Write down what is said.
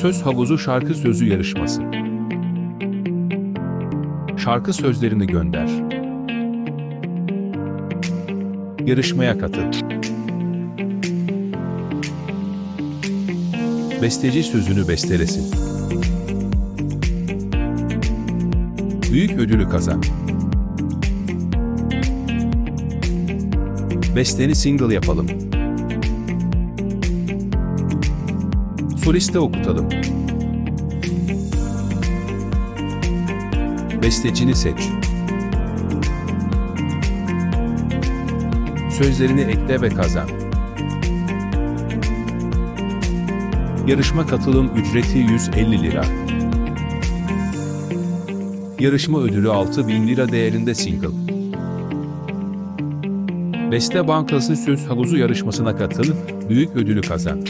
Söz Havuzu Şarkı Sözü Yarışması Şarkı sözlerini gönder. Yarışmaya katıl. Besteci sözünü bestelesin. Büyük ödülü kazan. Besteni single yapalım. Soliste okutalım. Bestecini seç. Sözlerini ekle ve kazan. Yarışma katılım ücreti 150 lira. Yarışma ödülü 6000 lira değerinde single. Beste Bankası Söz Havuzu yarışmasına katıl, büyük ödülü kazan.